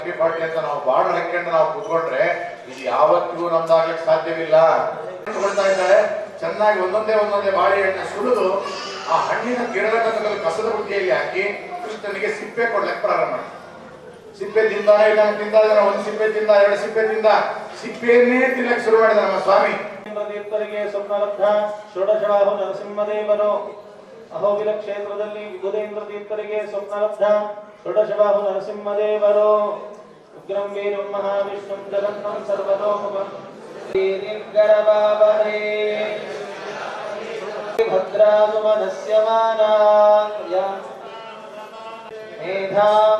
Forty party ಅಂತ ನಾವು border ಹಾಕೊಂಡು ನಾವು ಕುತ್ಕೊಂಡ್ರೆ ಇದು ಯಾವತ್ತಿಗೂ ನಮ್ದಾಗ್ಲಿಕ್ಕೆ ಸಾಧ್ಯವಿಲ್ಲ. ಇದ್ದಾರೆ. ಚೆನ್ನಾಗಿ ಒಂದೊಂದೇ ಒಂದೊಂದೇ ಬಾಳೆಹಣ್ಣು ಸುಲಿದು ಆ ಹಣ್ಣಿನ ಗಿಡದ ಕಸದ ಬುಟ್ಟಿಯಲ್ಲಿ ಹಾಕಿ ಕೃಷ್ಣನಿಗೆ ಸಿಪ್ಪೆ ಕೊಡ್ಲಿಕ್ಕೆ ಪ್ರಾರಂಭ ಮಾಡಿ ಸಿಪ್ಪೆ ತಿಂದಾನೆ ಇಲ್ಲ ತಿಂದ ಒಂದು ಸಿಪ್ಪೆ ತಿಂದ, ಎರಡು ಸಿಪ್ಪೆ ತಿಂದ, ಸಿಪ್ಪೆಯನ್ನೇ ತಿನ್ನಕ್ಕೆ ಶುರು ಮಾಡಿದ ನಮ್ಮ ಸ್ವಾಮಿ. ತೀರ್ಥರಿಗೆ ಸ್ವಪ್ನಲಬ್ಧ ಷೋಡಶಾಹು ನರಸಿಂಹದೇವರು ಅಹೋಬಿಲ ಕ್ಷೇತ್ರದಲ್ಲಿ ವಿಭುಧೇಂದ್ರ ತೀರ್ಥರಿಗೆ ಸ್ವಪ್ನಲಬ್ಧ षोडशबाहु नरसिंहदेवरो उग्रं वीरं महाविष्णुं जगन्नं सर्वतोमुपगरवावहे भद्रासुमनस्य मेधां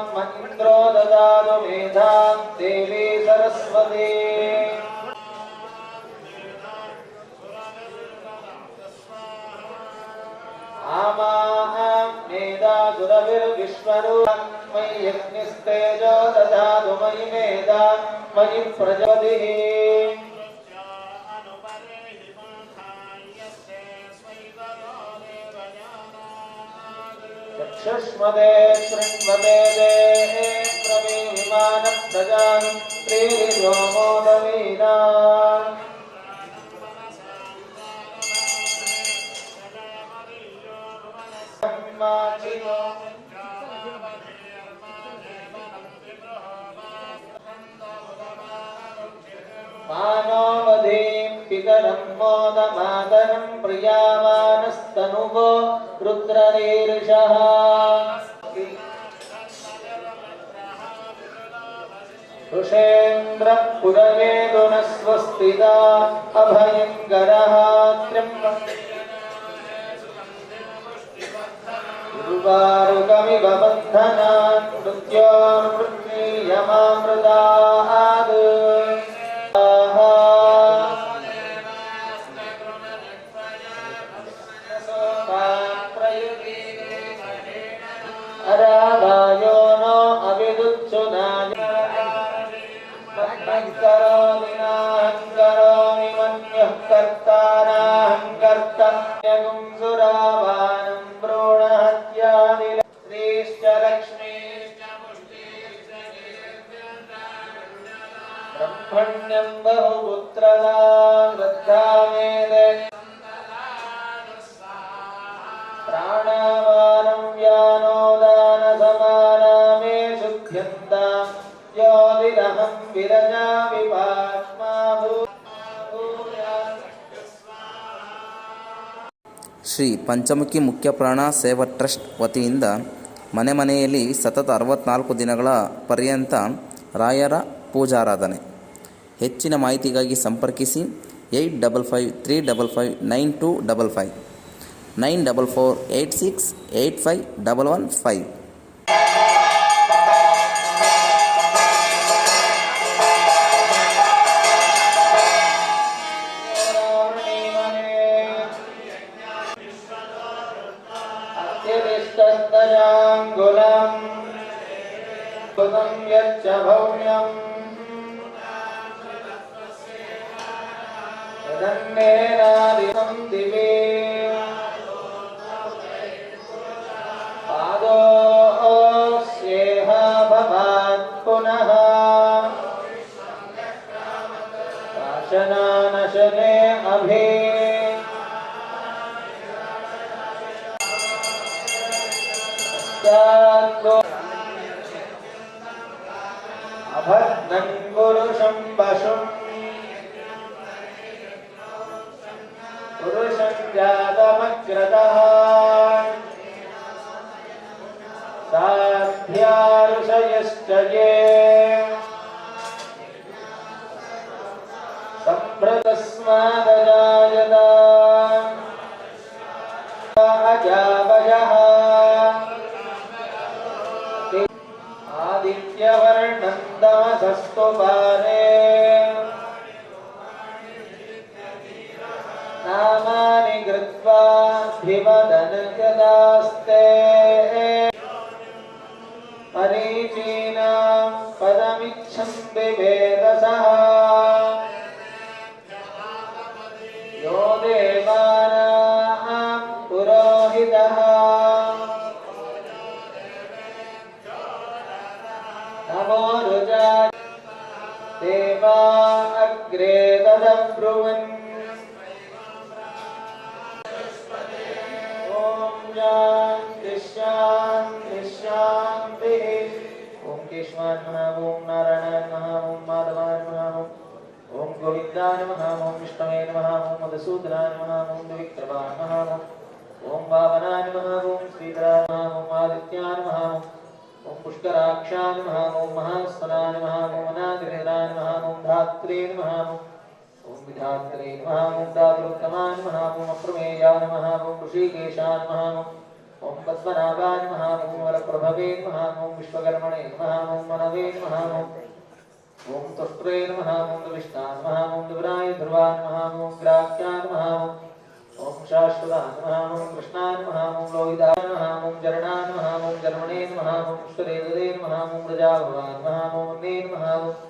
ददातु मेधां देवी सरस्वती। आमा मेधासुरभिर्विश्वरो मयि यज्ञस्तेजो ददातु मयि मेधा मयि प्रजपतिः चक्षुष्मदे शृण्वते देहे प्रवीमानप्रजान् श्रीर्योमोदवीना मानोवधीं पितरं मोदमातरं प्रियामानस्तनुवो रुद्ररीर्षः ऋषेन्द्रः पुरवेदुनः स्वस्तिदा अभयङ्करः त्र्यम्बकः गुरुवारुकमिव बन्धनान् मृत्योर्मृत्युयमामृताद् ಶ್ರೀ ಪಂಚಮುಖಿ ಮುಖ್ಯ ಪ್ರಾಣ ಸೇವಾ ಟ್ರಸ್ಟ್ ವತಿಯಿಂದ ಮನೆ ಮನೆಯಲ್ಲಿ ಸತತ ಅರವತ್ನಾಲ್ಕು ದಿನಗಳ ಪರ್ಯಂತ ರಾಯರ ಪೂಜಾರಾಧನೆ. ಹೆಚ್ಚಿನ ಮಾಹಿತಿಗಾಗಿ ಸಂಪರ್ಕಿಸಿ eight double five three double five nine two double five, nine double four eight six eight five double one five. यच्च भव्यम् तदन्नेनादिकं दिवे पादोऽस्येह भवात् पुनः शासनानशने अभि अभद्रं पुरुषं पशुम् पारे। नामानि कृत्वा धिवदनुगदास्ते परीचीनां ब्रुवन् ॐ शान्ति शान्ति शान्तिः ॐ केशवाय नमः ॐ नारायणाय नमः ॐ माधवाय नमः ॐ गोविन्दाय नमः ॐ विष्णवे नमः ॐ मधुसूदनाय नमः ॐ विक्रमाय नमः ॐ वामनाय नमः ॐ श्रीधराय नमः ॐ आदित्याय नमः ॐ पुष्कराक्षाय नमः ॐ महास्वनाय नमः ॐ अनादिराय नमः ॐ धात्रे नमः ॐ विधात्रे महामुदापुरुत्तमान् महामो अप्रमेयान् महामो ऋषिकेशान् महामो ॐ पद्मनाभान् महामो वरप्रभवे महामो विश्वकर्मणे महामो मनवे महामो ओम तस्त्रे नमः ओम विष्णान नमः ओम दुराय ध्रुवान नमः ओम ग्राक्यान नमः ओम शाश्वतान नमः ओम कृष्णान नमः ओम लोहितान नमः ओम जरणान नमः ओम जर्मणे नमः ओम सुरेदरे नमः ओम प्रजाभवान नमः ओम ने नमः ओम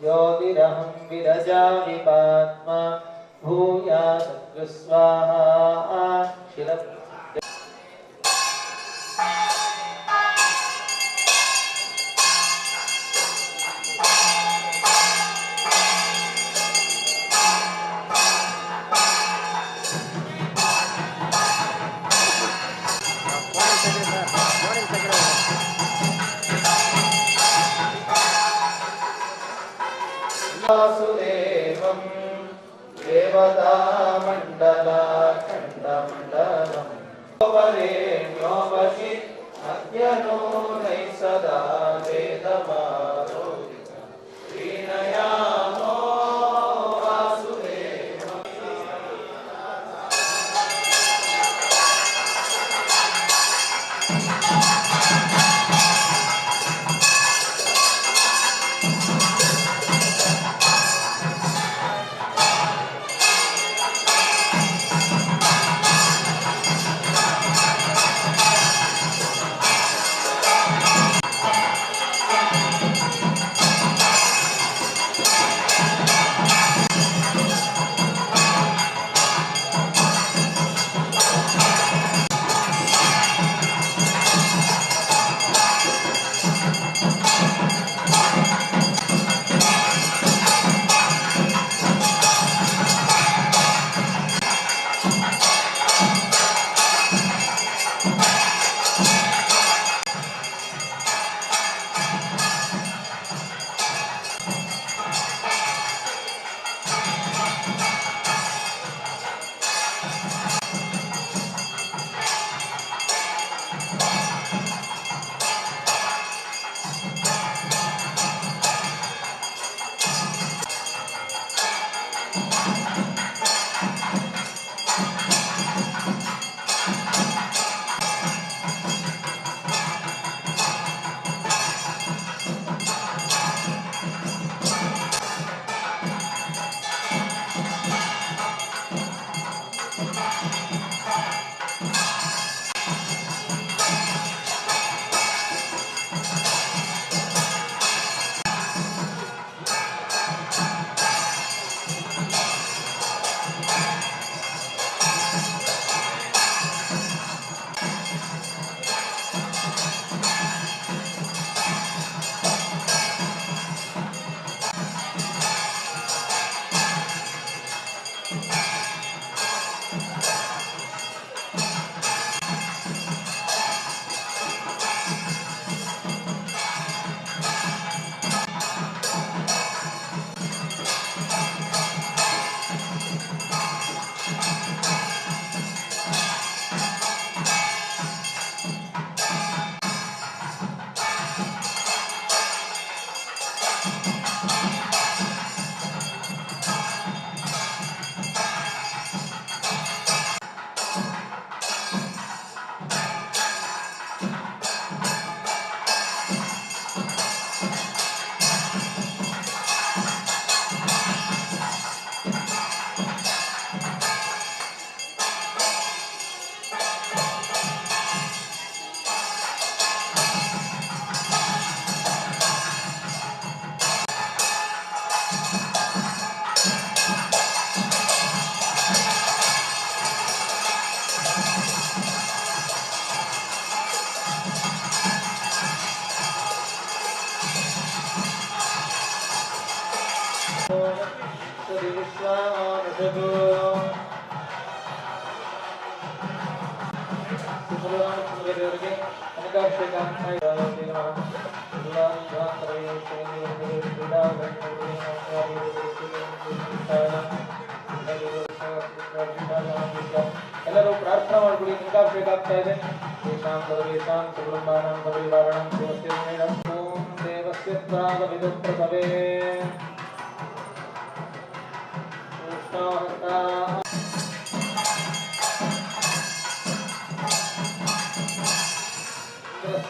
ज्योतिरहं विरजामि पात्मा भूया सद्विस्वाहा शिल वासुदेवं వాసుదేవం దేవతామండలాఖండమండలం. వరేణ్యోపసి అజ్ఞనో నై సదా వేదమారోగ్య శ్రీనయా ಎಲ್ಲರೂ ಪ್ರಾರ್ಥನಾ ಮಾಡ್ಬಿಡಿ ಅನೇಕಾಭಿಷೇಕ ಆಗ್ತಾ ಇದೆ. ತೇಷಾಂ ಸರ್ವೇಷಾಂ ಸುಕುಟುಂಬಾನಾಂ ಪರಿವಾರಣಂ ದೇವಸ್ಯ ಮೇಡಂ. ಓಂ ಕೃಷ್ಣಹಸ್ತಾ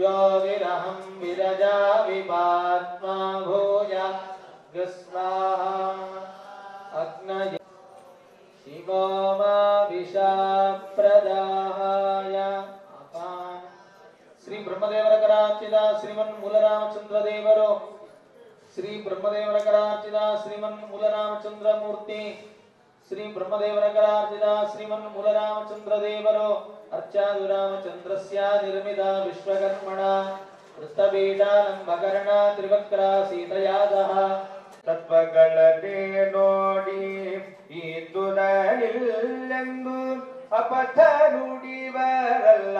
यो विरहं विरजा विपात्मा भूय स्वाहा अग्न शिवो विषाप्रदाहाय श्री ब्रह्मदेवरकरार्चिता श्रीमन् मूलरामचन्द्रदेवरो श्री ब्रह्मदेवरकरार्चिता श्रीमन् मूलरामचन्द्रमूर्ति ಶ್ರೀ ಬ್ರಹ್ಮದೇವರ ಕಲಾರ್ಜಿತ ಶ್ರೀಮನ್ ಮೂಲರಾಮಚಂದ್ರ ದೇವರು ಅರ್ಚಾದು ರಾಮಚಂದ್ರಸ್ಯ ನಿರ್ಮಿತ ವಿಶ್ವಕರ್ಮಣ ವೃತ್ತಬೀಡಾಲಂಬಕರ್ಣ ತ್ರಿವಕ್ರ ಸೀತಯಾದಃ ತತ್ವಗಳನ್ನೇ ನೋಡಿ ಈ ದುರಲಿಲ್ಲೆಂದು ಅಪಥ ನುಡಿವರಲ್ಲ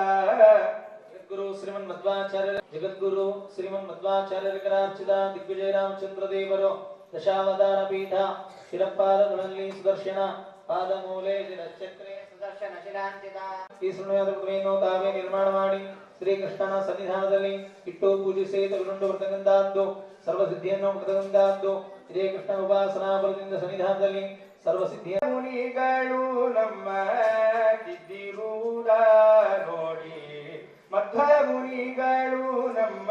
ಜಗದ್ಗುರು ಶ್ರೀಮನ್ ಮಧ್ವಾಚಾರ್ಯ ಜಗದ್ಗುರು ಶ್ರೀಮನ್ ಮಧ್ವಾಚಾರ್ಯರ ಕರಾರ್ಚಿತ ದಿಗ್ವಿಜಯ ರಾಮಚಂದ್ರ ದೇವರು. ದಶಾವತಾರ ಪೀಠ ಶಿರಪಾದಗಳಲ್ಲಿ ಸುದರ್ಶನ ಪಾದ ಮೂಲೆ ಈ ಸುಣ್ಣದ ಕೃಪೆಯನ್ನು ತಾವೇ ನಿರ್ಮಾಣ ಮಾಡಿ, ಶ್ರೀಕೃಷ್ಣನ ಸನ್ನಿಧಾನದಲ್ಲಿ ಇಟ್ಟು ಪೂಜಿಸಿ ತಗೊಂಡು ಬರ್ತಕ್ಕಂತಹದ್ದು ಸರ್ವ ಸಿದ್ಧಿಯನ್ನು ಶ್ರೀಕೃಷ್ಣ ಕೃಷ್ಣ ಉಪಾಸನಾ ಬಲದಿಂದ ಸನ್ನಿಧಾನದಲ್ಲಿ ಸರ್ವ ಸಿದ್ಧಿಯ ಮುನಿಗಳು ನಮ್ಮ ಕಿದ್ದಿರುವುದ ನೋಡಿ ಮಧ್ವ ಮುನಿಗಳು ನಮ್ಮ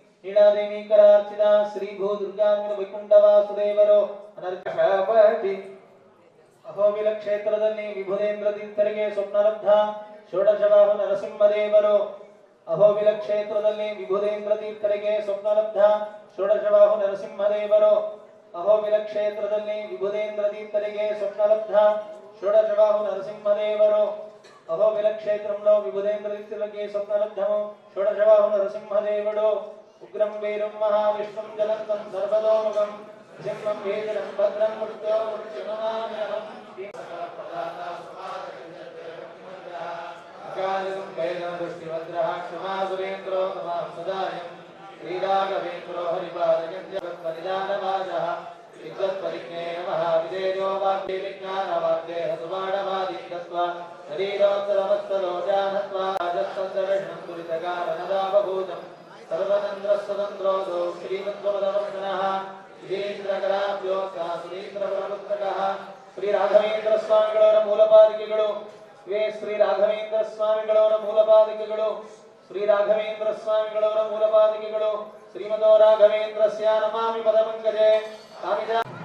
ಅದ ದೇವಿಕರಾರ್ಚಿತ ಶ್ರೀ ಭೂ ದುರ್ಗಾಂಗದ ವೈಕುಂಠ ವಾಸುದೇವರು ನೀಳಾದೇವಿಕರಾರ್ಚಿತ ಶ್ರೀ ಭೂ ದುರ್ಗಾಂಗದ ವೈಕುಂಠ ವಾಸುದೇವ ಮೂರ್ತಿ ನೀಳಾದೇವಿಕರಾರ್ಚಿತ ಶ್ರೀ ಭೂ ದುರ್ಗಾಂಗದ ವೈಕುಂಠ ವಾಸುದೇವರು ಅನರ್ಕಪತಿ ಅಹೋಬಿಲ ಕ್ಷೇತ್ರದಲ್ಲಿ ವಿಭುಧೇಂದ್ರ ತೀರ್ಥರಿಗೆ ಸ್ವಪ್ನಲಬ್ಧ ಷೋಡಶವಾಹು ನರಸಿಂಹದೇವರು ಅಹೋಬಿಲ ಕ್ಷೇತ್ರದಲ್ಲಿ ವಿಭುಧೇಂದ್ರ ತೀರ್ಥರಿಗೆ ಸ್ವಪ್ನಲಬ್ಧ ಷೋಡಶವಾಹು ನರಸಿಂಹದೇವರು ಅಹೋಬಿಲ ಕ್ಷೇತ್ರದಲ್ಲಿ ವಿಭುಧೇಂದ್ರ ತೀರ್ಥರಿಗೆ ಸ್ವಪ್ನಲಬ್ಧ షోడశబాహు నరసింహదేవరు అహోబిల క్షేత్రంలో విభుధేంద్ర తీర్థులకి స్వప్నలబ్ధము షోడశబాహు నరసింహదేవుడు उग्रम वीरम महाविष्णुम जलंतम सर्वलोकम जिम्मम भीतरम भद्रम मृत्यो मृत्युनामयम कालिकं वैलं दृष्टिभद्रः क्षमासुरेन्द्रो नमः सदायं। क्रीडागवेन्द्रो हरिपादकञ्जपरिदानवाजः विद्वत्परिज्ञेय महाविदेयो वाग्दे विज्ञानवाग्देह सुबाणवादीन्दस्व शरीरोत्तरवत्सलो जानत्वा राजस्तन्द्रविष्णं पुरितकारणदावभूतम् दुरितकारणदावभूतम् सर्वतन्त्रस्वतन्त्रोदो श्रीमद्वमदवर्षणः ವಿಜೇಂದ್ರಕರಾಭ್ಯೋತ್ಸಾಹ ಸುರೇಂದ್ರಪುಸ್ತಕಃ ಶ್ರೀ ರಾಘವೇಂದ್ರ ಸ್ವಾಮಿಗಳವರ ಮೂಲಪಾದಿಕೆಗಳು ಇವೇ ಶ್ರೀ ರಾಘವೇಂದ್ರ ಸ್ವಾಮಿಗಳವರ ಮೂಲಪಾದಿಕೆಗಳು ಶ್ರೀ ರಾಘವೇಂದ್ರ ಸ್ವಾಮಿಗಳವರ ಮೂಲಪಾದಿಕೆಗಳು ಶ್ರೀಮದೋ ರಾಘವೇಂದ್ರಸ್ಯ ನಮಾಮಿ ಪದಪಂಕಜೆ ಕಾಮಿದ